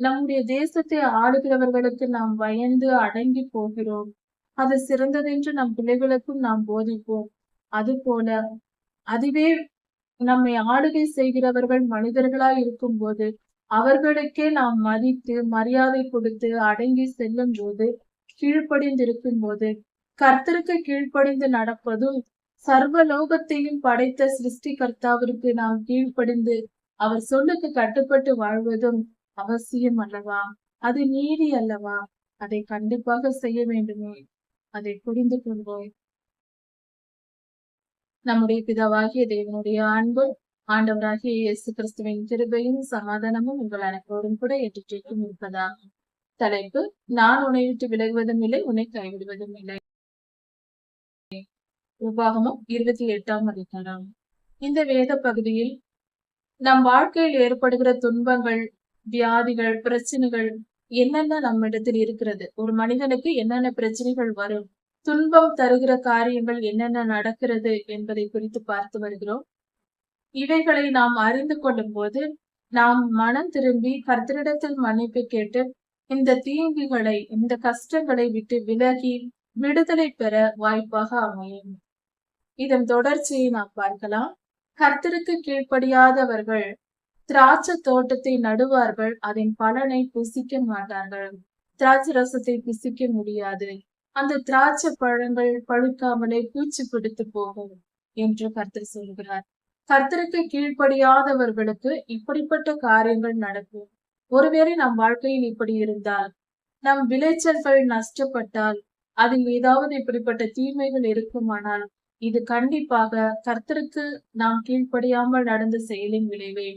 நம்முடைய தேசத்தை ஆளுகிறவர்களுக்கு நாம் பயந்து அடங்கி போகிறோம். அது சிறந்ததென்று நம் பிள்ளைகளுக்கும் நாம் போதிப்போம். அதுபோல அதுவே நம்மை ஆளுகை செய்கிறவர்கள் மனிதர்களாய் இருக்கும்போது அவர்களுக்கே நாம் மதித்து மரியாதை கொடுத்து அடங்கி செல்லும் போது கீழ்ப்படிந்திருக்கும் போது கர்த்தருக்கு கீழ்ப்படிந்து நடப்பதும் சர்வலோகத்தையும் படைத்த சிருஷ்டி கர்த்தாவிற்கு நாம் கீழ்ப்படிந்து அவர் சொல்லுக்கு கட்டுப்பட்டு வாழ்வதும் அவசியம் அல்லவா? அது நீதி அல்லவா? அதை கண்டிப்பாக செய்ய வேண்டுமே. அதை புரிந்து கொள்வோம். நம்முடைய பிதாவாகிய தேவனுடைய அன்பு ஆண்டவராகிய இயேசு கிறிஸ்துவின் கிருபையும் சமாதானமும் உங்கள் அனைவரோடும் கூட எட்டுக்கும் இருப்பதாகும் தலைப்பு நான் உன்னை விட்டு விலகுவதும் இல்லை உன்னை கைவிடுவதும் இல்லை. உபாகமும் இருபத்தி எட்டாம் அதிகாரம். இந்த வேத பகுதியில் நம் வாழ்க்கையில் ஏற்படுகிற துன்பங்கள் வியாதிகள் பிரச்சனைகள் என்னென்ன நம்ம இடத்தில் இருக்கிறது? ஒரு மனிதனுக்கு என்னென்ன பிரச்சனைகள் வரும்? துன்பம் தருகிற காரியங்கள் என்னென்ன நடக்கிறது என்பதை குறித்து பார்த்து வருகிறோம். இவைகளை நாம் அறிந்து கொள்ளும் போது நாம் மனம் திரும்பி கர்த்தரிடத்தில் மன்னிப்பு கேட்டு இந்த தீங்குகளை இந்த கஷ்டங்களை விட்டு விலகி விடுதலை பெற வாய்ப்பாக அமையும். இதன் தொடர்ச்சியை நாம் பார்க்கலாம். கர்த்தருக்கு கீழ்ப்படியாதவர்கள் திராட்சை தோட்டத்தை நடுவார்கள் அதன் பலனை புசிக்க மாட்டார்கள். திராட்சை ரசத்தை புசிக்க முடியாது. அந்த திராட்சை பழங்கள் பழுக்காமலே பூச்சி பிடித்து போகும் என்று கர்த்தர் சொல்கிறார். கர்த்தருக்கு கீழ்ப்படியாதவர்களுக்கு இப்படிப்பட்ட காரியங்கள் நடக்கும். ஒருவேளை நம் வாழ்க்கையில் இப்படி இருந்தால் நம் விளைச்சல்கள் நஷ்டப்பட்டால் அதில் ஏதாவது இப்படிப்பட்ட தீமைகள் இருக்குமானால் இது கண்டிப்பாக கர்த்தருக்கு நாம் கீழ்ப்படியாமல் நடந்த செயலின் விளைவே.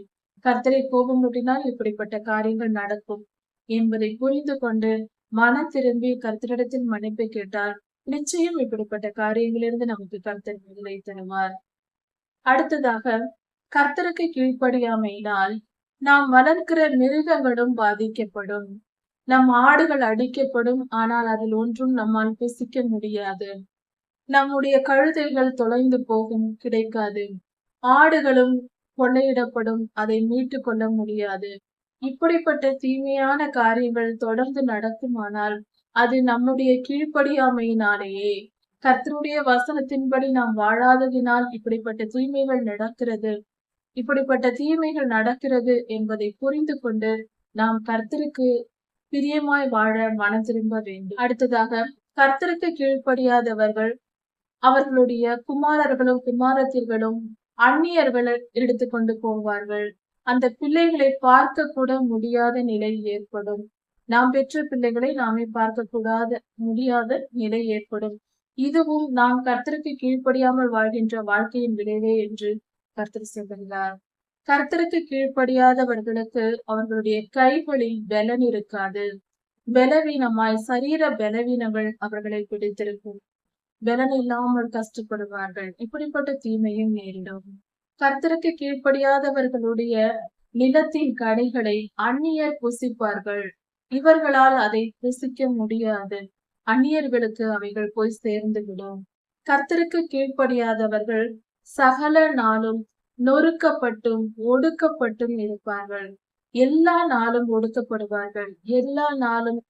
கர்த்தரை கோபம் ஊட்டினால் இப்படிப்பட்ட காரியங்கள் நடக்கும் என்பதை புரிந்து கொண்டு மனம் திரும்பி கர்த்தரிடத்தில் மன்னிப்பை கேட்டால் நிச்சயம் இப்படிப்பட்ட காரியங்களிலிருந்து நமக்கு கர்த்தர் விடுதலை தருவார். அடுத்ததாக கர்த்தருக்கு கீழ்ப்படியாமையினால் நாம் வளர்க்கிற மிருகங்களும் பாதிக்கப்படும். நம் ஆடுகள் அடிக்கப்படும் ஆனால் அதில் ஒன்றும் நம்மால் பிசிக்க முடியாது. நம்முடைய கழுதைகள் தொலைந்து போகும் கிடைக்காது. ஆடுகளும் கொள்ளையிடப்படும். அதை மீட்டு கொள்ள முடியாது. இப்படிப்பட்ட தீமையான காரியங்கள் தொடர்ந்து நடக்குமானால் அது நம்முடைய கீழ்ப்படியாமையினாலேயே. கர்த்தருடைய வசனத்தின்படி நாம் வாழாததினால் இப்படிப்பட்ட தீமைகள் நடக்கிறது. இப்படிப்பட்ட தீமைகள் நடக்கிறது என்பதை புரிந்து கொண்டு நாம் கர்த்தருக்கு பிரியமாய் வாழ மனம் திரும்ப வேண்டும். அடுத்ததாக கர்த்தருக்கு கீழ்ப்படியாதவர்கள் அவர்களுடைய குமாரர்களும் குமாரத்திர்களும் அந்நியர்களை எடுத்துக்கொண்டு போவார்கள். அந்த பிள்ளைகளை பார்க்க கூட முடியாத நிலை ஏற்படும். நாம் பெற்ற பிள்ளைகளை நாமே பார்க்க கூடாத முடியாத நிலை ஏற்படும். இதுவும் நாம் கர்த்தருக்கு கீழ்ப்படியாமல் வாழ்கின்ற வாழ்க்கையின் விளைவே என்று கர்த்தர் சொல்கிறார் கர்த்தருக்கு கீழ்ப்படியாதவர்களுக்கு அவர்களுடைய கைகளில் பலன் இருக்காது. பலவீனமாய் சரீர பலவீனங்கள் அவர்களை பிடித்திருக்கும். பலன் இல்லாமல் கஷ்டப்படுவார்கள். இப்படிப்பட்ட தீமையும் நேரிடும். கர்த்தருக்கு கீழ்ப்படியாதவர்களுடைய நிலத்தின் கனிகளை அந்நியர் புசிப்பார்கள். இவர்களால் அதை புசிக்க முடியாது. அந்நியர்களுக்கு அவைகள் போய் சேர்ந்துவிடும். கர்த்தருக்கு கீழ்ப்படியாதவர்கள் சகல நாளும் நொறுக்கப்பட்டும் ஒடுக்கப்பட்டும் இருப்பார்கள். எல்லா நாளும் ஒடுக்கப்படுவார்கள். எல்லா நாளும்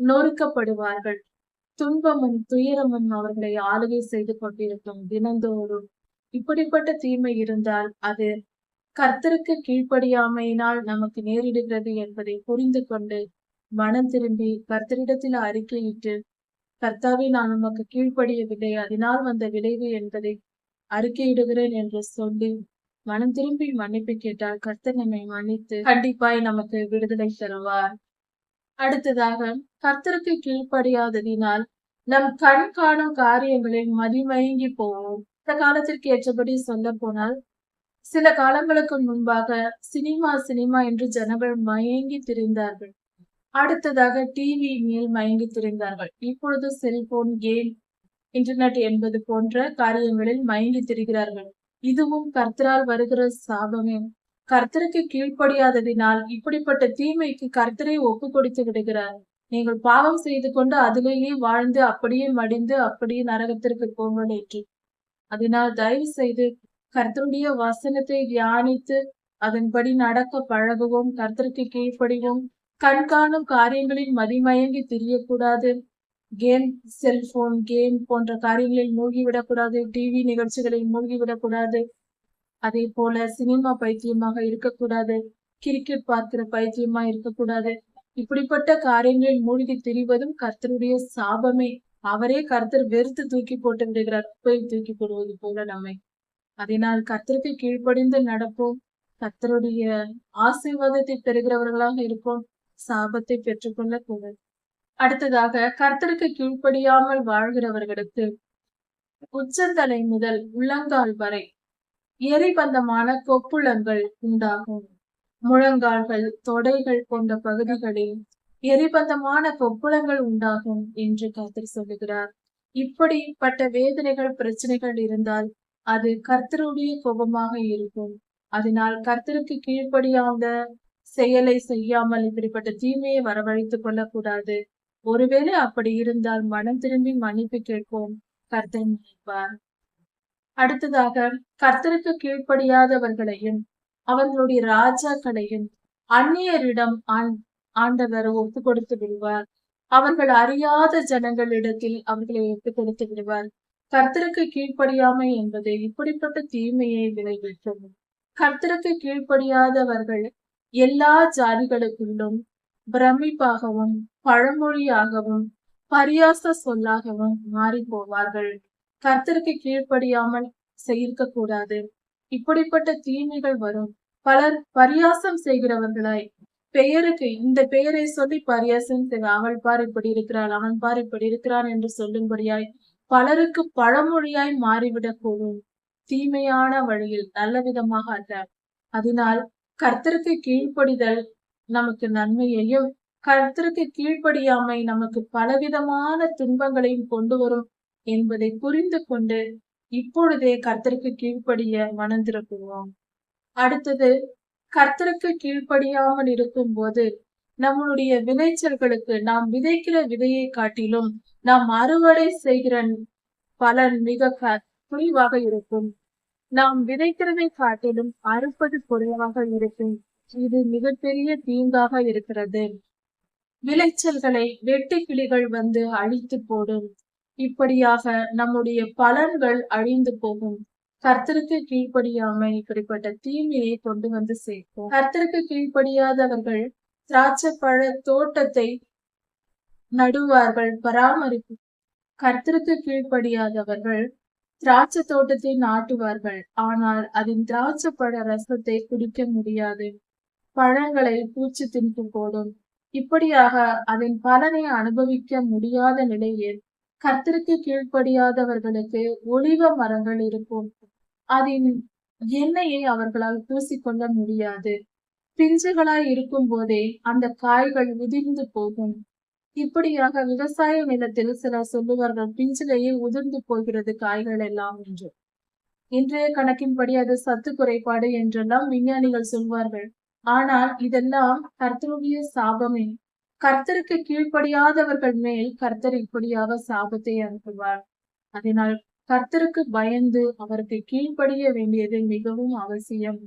நொறுக்கப்படுவார்கள். துன்பமும் துயரமும் அவர்களை ஆளுகை செய்து கொண்டிருக்கும் தினந்தோறும் இப்படிப்பட்ட தீமை இருந்தால் அது கர்த்தருக்கு கீழ்ப்படியாமையினால் நமக்கு நேரிடுகிறது என்பதை புரிந்து கொண்டு மனம் திரும்பி கர்த்தரிடத்தில் அறிக்கையிட்டு கர்த்தாவே நான் உமக்கு கீழ்ப்படியவில்லை. அதனால் வந்த விளைவு என்பதை அறிக்கையிடுகிறேன் என்று சொல்லி மனம் திரும்பி மன்னிப்பு கேட்டால் கர்த்தர் நம்மை மன்னித்து கண்டிப்பாய் நமக்கு விடுதலை தருவார். அடுத்ததாக கர்த்தருக்கு கீழ்ப்படியாததினால் நம் கண் காணும் காரியங்களில் மதிமயங்கி போவோம். இந்த காலத்திற்கு ஏற்றபடி சொல்ல போனால் சில காலங்களுக்கு முன்பாக சினிமா சினிமா என்று ஜனங்கள் மயங்கி திரிந்தார்கள். அடுத்ததாக டிவி மேல் மயங்கி திரிந்தார்கள். இப்பொழுது செல்போன் கேம் இன்டர்நெட் என்பது போன்ற காரியங்களில் மயங்கி திரிகிறார்கள். இதுவும் கர்த்தரால் வருகிற சாபமே. கர்த்தருக்கு கீழ்ப்படியாததினால் இப்படிப்பட்ட தீமைக்கு கர்த்தரை ஒப்பு கொடுத்து விடுகிறார். நீங்கள் பாவம் செய்து கொண்டு அதிலேயே வாழ்ந்து அப்படியே மடிந்து அப்படியே நரகத்திற்கு போங்கள் அதனால் தயவு செய்து கர்த்தருடைய வசனத்தை தியானித்து அதன்படி நடக்க பழகுவோம் கர்த்தருக்கு கீழ்ப்படிவோம். கண்காணும் காரியங்களில் மதிமயங்கி திரியக்கூடாது. கேம் செல்போன் கேம் போன்ற காரியங்களில் மூழ்கிவிடக்கூடாது. டிவி நிகழ்ச்சிகளில் மூழ்கிவிடக்கூடாது. அதே போல சினிமா பைத்தியமாக இருக்கக்கூடாது. கிரிக்கெட் பார்க்கிற பைத்தியமா இருக்கக்கூடாது. இப்படிப்பட்ட காரியங்களில் மூழ்கி திரிவதும் கர்த்தருடைய சாபமே. அவரே கர்த்தர் வெறுத்து தூக்கி போட்டு விடுகிறார். போய் தூக்கி போடுவது போல நம்மை. அதனால் கர்த்தருக்கு கீழ்ப்படிந்து நடப்போம். கர்த்தருடைய ஆசீர்வாதத்தை பெறுகிறவர்களாக இருப்போம். சாபத்தை பெற்றுக்கொள்ள கூடாது அடுத்ததாக கர்த்தருக்கு கீழ்ப்படியாமல் வாழ்கிறவர்களுக்கு உச்சந்தலை முதல் உள்ளங்கால் வரை எரிபந்தமான கொப்புளங்கள் உண்டாகும். முழங்கால்கள் தொடைகள் போன்ற பகுதிகளில் எரிபந்தமான கொப்புளங்கள் உண்டாகும் என்று கர்த்தர் சொல்லுகிறார். இப்படிப்பட்ட வேதனைகள் பிரச்சனைகள் இருந்தால் அது கர்த்தருடைய கோபமாக இருக்கும். அதனால் கர்த்தருக்கு கீழ்ப்படியாத செயலை செய்யாமல் இப்படிப்பட்ட தீமையை வரவழைத்துக் கொள்ளக்கூடாது. ஒருவேளை அப்படி இருந்தால் மனம் திரும்பி மன்னிப்பு கேட்போம். கர்த்தர் நினைப்பார். அடுத்ததாக கர்த்தருக்கு கீழ்ப்படியாதவர்களையும் அவர்களுடைய ராஜாக்களையும் அந்நியரிடம் ஆண்டவர் ஒப்பு கொடுத்து விடுவார். அவர்கள் அறியாத ஜனங்களிடத்தில் அவர்களை ஒப்பு கொடுத்து விடுவார். கர்த்தருக்கு கீழ்ப்படியாமை என்பது இப்படிப்பட்ட தீமையை விளைவிக்கும். கர்த்தருக்கு கீழ்ப்படியாதவர்கள் எல்லா ஜாதிகளுக்குள்ளும் பிரமிப்பாகவும் பழமொழியாகவும் பரியாச சொல்லாகவும் மாறி போவார்கள். கர்த்தருக்கு கீழ்ப்படியாமல் செய்யிருக்க கூடாது. இப்படிப்பட்ட தீமைகள் வரும். பலர் பரியாசம் செய்கிறவர்களாய். பெயருக்கு இந்த பெயரை சொல்லி பரியாசம் செய்ய அவள் பார் இப்படி இருக்கிறாள் அவன் பார் இப்படி இருக்கிறான் என்று சொல்லும்படியாய் பலருக்கு பழமொழியாய் மாறிவிடக் கூடும். தீமையான வழியில் நல்ல விதமாக அல்ல. அதனால் கர்த்தருக்கு கீழ்ப்படிதல் நமக்கு நன்மையையும் கர்த்தருக்கு கீழ்ப்படியாமை நமக்கு பலவிதமான துன்பங்களையும் கொண்டு வரும் என்பதை புரிந்து கொண்டு இப்பொழுதே கர்த்தருக்கு கீழ்ப்படிய மனந்திருக்குவோம் அடுத்தது கர்த்தருக்கு கீழ்ப்படியாமல் இருக்கும் போது நம்மளுடைய விளைச்சல்களுக்கு நாம் விதைக்கிற விதையை காட்டிலும் நாம் அறுவடை செய்கிற பலன் மிக குறைவாக இருக்கும். நாம் விதைக்கிறதை காட்டிலும் அறுப்பது குறைவாக இருக்கும். இது மிகப்பெரிய தீங்காக இருக்கிறது. விளைச்சல்களை வெட்டு கிளிகள் வந்து அழித்து போடும். இப்படியாக நம்முடைய பலன்கள் அழிந்து போகும். கர்த்தருக்கு கீழ்ப்படியாமை இப்படிப்பட்ட தீமையை கொண்டு வந்து சேர்க்கும் கர்த்தருக்கு கீழ்ப்படியாதவர்கள் திராட்சை பழ தோட்டத்தை நடுவார்கள் பராமரிப்பு. கர்த்தருக்கு கீழ்ப்படியாதவர்கள் திராட்சை தோட்டத்தை நாட்டுவார்கள் ஆனால் அதன் திராட்சை பழ ரசத்தை குடிக்க முடியாது. பழங்களை பூச்சி தின்று போடும் இப்படியாக அதன் பலனை அனுபவிக்க முடியாத நிலையில் கர்த்தருக்கு கீழ்ப்படியாதவர்களுக்கு ஒளிவ மரங்கள் இருக்கும். அதன் எண்ணெயை அவர்களால் பூசிக்கொள்ள முடியாது. பிஞ்சுகளாய் இருக்கும் போதே அந்த காய்கள் உதிர்ந்து போகும். இப்படியாக விவசாய நிலத்தில் சிலர் சொல்லுவார்கள் பிஞ்சிலேயே உதிர்ந்து போகிறது காய்கள் எல்லாம் என்று. இன்றைய கணக்கின்படி அது சத்து குறைபாடு என்றெல்லாம் விஞ்ஞானிகள் சொல்வார்கள். ஆனால் இதெல்லாம் கர்த்தருடைய சாபமே. கர்த்தருக்கு கீழ்ப்படியாதவர்கள் மேல் கர்த்தர் இப்படியாக சாபத்தை அனுப்புவார். அதனால் கர்த்தருக்கு பயந்து அவருக்கு கீழ்ப்படிய வேண்டியது மிகவும் அவசியம்.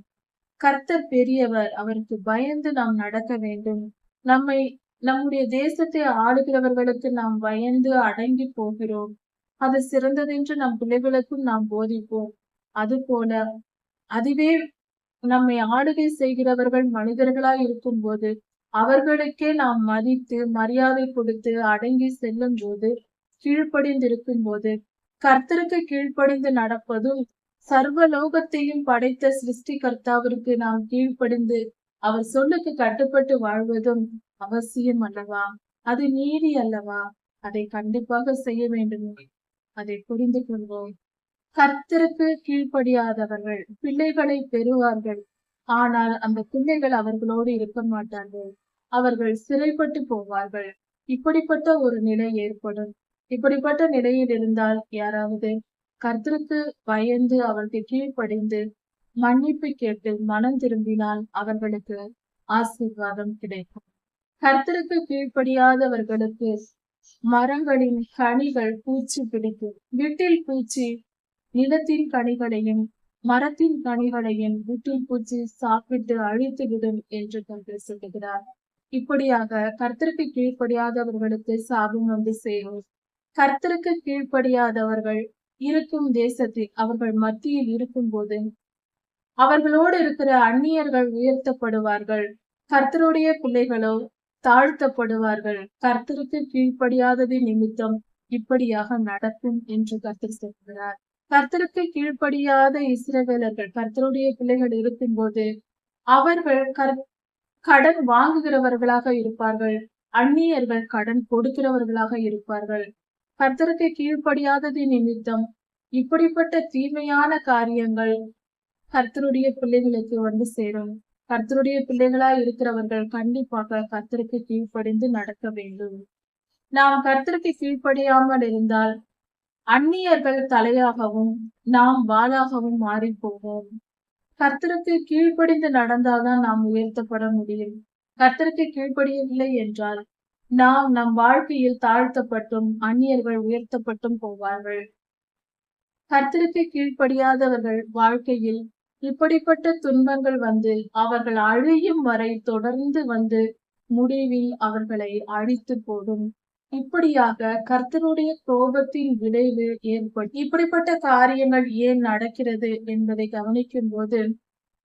கர்த்தர் பெரியவர் அவருக்கு பயந்து நாம் நடக்க வேண்டும். நம்மை நம்முடைய தேசத்தை ஆளுகிறவர்களுக்கு நாம் பயந்து அடங்கி போகிறோம். அது சிறந்ததென்று நம் பிள்ளைகளுக்கும் நாம் போதிப்போம். அது போல அதுவே நம்மை ஆளுகை செய்கிறவர்கள் மனிதர்களாய் இருக்கும் போது அவர்களுக்கே நாம் மதித்து மரியாதை கொடுத்து அடங்கி செல்லும் போது கீழ்ப்படிந்திருக்கும் போது கர்த்தருக்கு கீழ்ப்படிந்து நடப்பதும் சர்வலோகத்தையும் படைத்த சிருஷ்டி கர்த்தாவிற்கு நாம் கீழ்ப்படிந்து அவர் சொல்லுக்கு கட்டுப்பட்டு வாழ்வதும் அவசியம் அல்லவா? அது நீதி அல்லவா? அதை கண்டிப்பாக செய்ய வேண்டும். அதை புரிந்து கொள்வோம். கர்த்தருக்கு கீழ்ப்படியாதவர்கள் பிள்ளைகளை பெறுவார்கள். ஆனால் அந்த பிள்ளைகள் அவர்களோடு இருக்க மாட்டார்கள். அவர்கள் சிறைப்பட்டு போவார்கள். இப்படிப்பட்ட ஒரு நிலை ஏற்படும். இப்படிப்பட்ட நிலையில் இருந்தால் யாராவது கர்த்தருக்கு பயந்து அவருக்கு கீழ்ப்படிந்து மன்னிப்பு கேட்டு மனம் திரும்பினால் அவர்களுக்கு ஆசீர்வாதம் கிடைக்கும். கர்த்தருக்கு கீழ்ப்படியாதவர்களுக்கு மரங்களின் கனிகள் பூச்சி பிடிக்கும். வீட்டில் பூச்சி நிலத்தின் கனிகளையும் மரத்தின் கனிகளையும் வீட்டில் பூச்சி சாப்பிட்டு அழித்து விடும் என்று கண்டு சொல்லுகிறார். இப்படியாக கர்த்தருக்கு கீழ்ப்படியாதவர்களுக்கு சாபம் வந்து சேரும். கர்த்தருக்கு கீழ்ப்படியாதவர்கள் இருக்கும் தேசத்தில் அவர்கள் மத்தியில் இருக்கும்போது அவர்களோடு இருக்கிற அந்நியர்கள் உயர்த்தப்படுவார்கள். கர்த்தருடைய பிள்ளைகளோ தாழ்த்தப்படுவார்கள். கர்த்தருக்கு கீழ்ப்படியாதது நிமித்தம் இப்படியாக நடக்கும் என்று கர்த்தர் சொல்கிறார் கர்த்தருக்கு கீழ்ப்படியாத இஸ்ரவேலர்கள் கர்த்தருடைய பிள்ளைகள் இருக்கும்போது அவர்கள் கர் கடன் வாங்குகிறவர்களாக இருப்பார்கள். அந்நியர்கள் கடன் கொடுக்கிறவர்களாக இருப்பார்கள். கர்த்தருக்கு கீழ்ப்படியாதது நிமித்தம் இப்படிப்பட்ட தீமையான காரியங்கள் கர்த்தருடைய பிள்ளைகளுக்கு வந்து சேரும். கர்த்தருடைய பிள்ளைகளா இருக்கிறவர்கள் கண்டிப்பாக கர்த்தருக்கு கீழ்ப்படிந்து நடக்க வேண்டும். நாம் கர்த்தருக்கு கீழ்ப்படியாமல் இருந்தால் அந்நியர்கள் தலையாகவும் நாம் வாளாகவும் மாறி போவோம் கர்த்தருக்கு கீழ்ப்படிந்து நடந்தால்தான் நாம் உயர்த்தப்பட முடியும். கர்த்தருக்கு கீழ்ப்படியவில்லை என்றால் நாம் நம் வாழ்க்கையில் தாழ்த்தப்பட்டும் அந்நியர்கள் உயர்த்தப்பட்டும் போவார்கள். கர்த்தருக்கு கீழ்ப்படியாதவர்கள் வாழ்க்கையில் இப்படிப்பட்ட துன்பங்கள் வந்து அவர்கள் அழியும் வரை தொடர்ந்து வந்து முடிவில் அவர்களை அழித்து போடும். இப்படியாக கர்த்தருடைய கோபத்தின் விளைவு ஏற்படும் இப்படிப்பட்ட காரியங்கள் ஏன் நடக்கிறது என்பதை கவனிக்கும் போது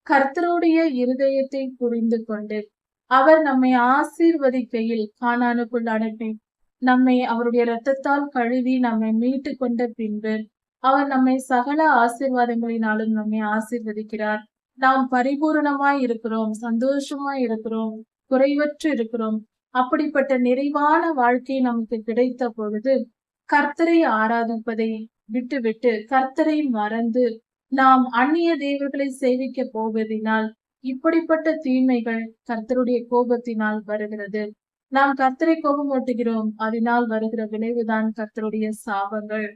கர்த்தருடைய இருதயத்தை புரிந்து கொண்டு அவர் நம்மை ஆசீர்வதிக்கையில் காணானுக்குள் அனுப்பி நம்மை அவருடைய இரத்தத்தால் கழுவி நம்மை மீட்டு கொண்ட பின்பு அவர் நம்மை சகல ஆசீர்வாதங்களினாலும் நம்மை ஆசீர்வதிக்கிறார். நாம் பரிபூரணமாய் இருக்கிறோம் சந்தோஷமாய் இருக்கிறோம் குறைவற்று இருக்கிறோம். அப்படிப்பட்ட நிறைவான வாழ்க்கை நமக்கு கிடைத்த பொழுது கர்த்தரை ஆராதிப்பதை விட்டுவிட்டு கர்த்தரை மறந்து நாம் அந்நிய தேவர்களை சேவிக்க போவதினால் இப்படிப்பட்ட தீமைகள் கர்த்தருடைய கோபத்தினால் வருகிறது. நாம் கர்த்தரை கோபம் ஓட்டுகிறோம் அதனால் வருகிற விளைவுதான் கர்த்தருடைய சாபங்கள்.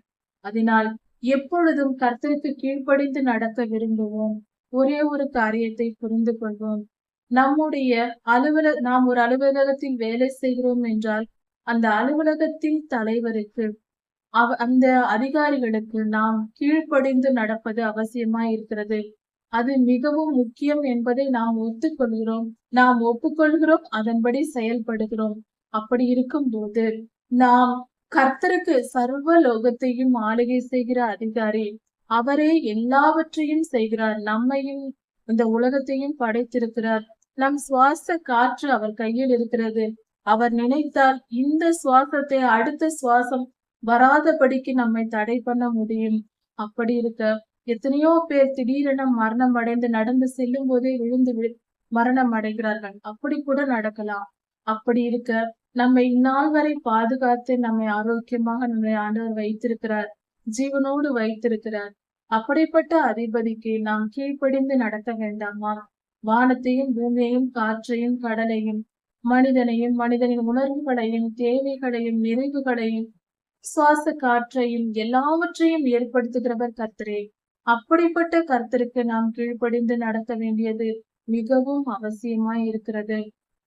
அதனால் எப்பொழுதும் கர்த்தருக்கு கீழ்ப்படிந்து நடக்க விரும்புவோம். ஒரே ஒரு காரியத்தை புரிந்து கொள்வோம். நம்முடைய அலுவலக நாம் ஒரு அலுவலகத்தில் வேலை செய்கிறோம் என்றால் அந்த அலுவலகத்தின் தலைவருக்கு அவ அந்த அதிகாரிகளுக்கு நாம் கீழ்ப்படிந்து நடப்பது அவசியமா இருக்கிறது. அது மிகவும் முக்கியம் என்பதை நாம் ஒத்துக்கொள்கிறோம். நாம் ஒப்புக்கொள்கிறோம் அதன்படி செயல்படுகிறோம். அப்படி இருக்கும் போது நாம் கர்த்தருக்கு சர்வ லோகத்தையும் ஆளுகை செய்கிற அதிகாரி அவரே எல்லாவற்றையும் செய்கிறார். நம்மையும் இந்த உலகத்தையும் படைத்திருக்கிறார். நம் சுவாச காற்று அவர் கையில் இருக்கிறது. அவர் நினைத்தால் இந்த சுவாசத்தை அடுத்த சுவாசம் வராதபடிக்கு நம்மை தடை பண்ண முடியும். அப்படி இருக்க எத்தனையோ பேர் திடீரென மரணம் அடைந்து நடந்து செல்லும் போதே விழுந்து மரணம் அடைகிறார்கள். அப்படி கூட நடக்கலாம். அப்படி இருக்க நம்மை இந்நாள் வரை பாதுகாத்து நம்மை ஆரோக்கியமாக நம்மை ஆண்டவர் வைத்திருக்கிறார். ஜீவனோடு வைத்திருக்கிறார். அப்படிப்பட்ட அதிபதிக்கு நாம் கீழ்ப்படிந்து நடத்த வேண்டாமா? வானத்தையும் பூமியையும் காற்றையும் கடலையும் மனிதனையும் மனிதனின் உணர்வுகளையும் தேவைகளையும் நிறைவுகளையும் சுவாச காற்றையும் எல்லாவற்றையும் ஏற்படுத்துகிறவர் கர்த்தரே. அப்படிப்பட்ட கர்த்தருக்கு நாம் கீழ்ப்படிந்து நடக்க வேண்டியது மிகவும் அவசியமாய் இருக்கிறது.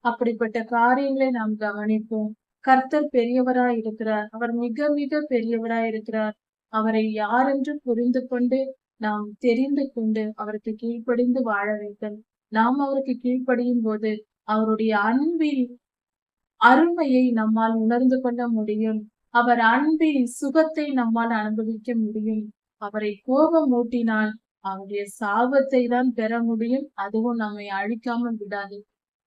அப்படிப்பட்ட காரியங்களை நாம் கவனிப்போம். கர்த்தர் பெரியவராய் இருக்கிறார். அவர் மிக மிக பெரியவராய் இருக்கிறார். அவரை யாரென்று புரிந்து கொண்டு நாம் தெரிந்து கொண்டு அவருக்கு கீழ்ப்படிந்து வாழ வேண்டும். நாம் அவருக்கு கீழ்ப்படியும் போது அவருடைய அன்பில் அருமையை நம்மால் உணர்ந்து கொள்ள முடியும். அவர் அன்பின் சுகத்தை நம்மால் அனுபவிக்க முடியும். அவரை கோபம் ஊட்டினால் அவருடைய சாபத்தை தான் பெற முடியும். அதுவும் நம்மை அழிக்காமல் விடாது.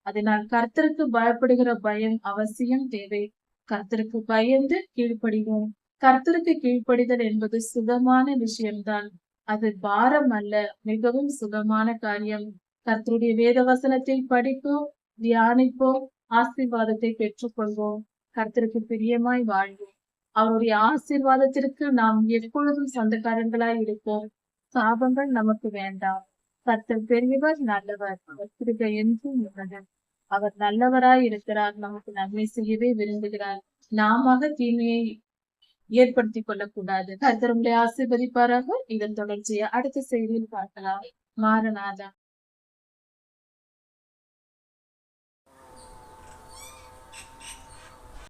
அதனால் கர்த்தருக்கு பயப்படுகிற பயம் அவசியம் தேவை. கர்த்தருக்கு பயந்து கீழ்ப்படிவோம். கர்த்தருக்கு கீழ்ப்படிதல் என்பது சுகமான விஷயம்தான். அது பாரம் அல்ல மிகவும் சுகமான காரியம். கர்த்தருடைய வேத வசனத்தை படிப்போம் தியானிப்போம் ஆசீர்வாதத்தை பெற்றுக்கொள்வோம். கர்த்தருக்கு பிரியமாய் வாழ்வோம். அவருடைய ஆசீர்வாதத்திற்கு நாம் எப்பொழுதும் சொந்தக்காரங்களாய் இருப்போம். சாபங்கள் நமக்கு வேண்டாம். கர்த்தர் பெரியவர் நல்லவர். கர்த்திருக்க என்றும் உள்ளது அவர் நல்லவராய் இருக்கிறார். நமக்கு நன்மை செய்யவே விரும்புகிறார். நாம தீமையை ஏற்படுத்திக் கொள்ளக்கூடாது. கர்த்தருடைய ஆசீர்வதிப்பாராக. இதன் தொடர்ச்சியை அடுத்த செய்தியில் பார்க்கலாம். மாரநாதா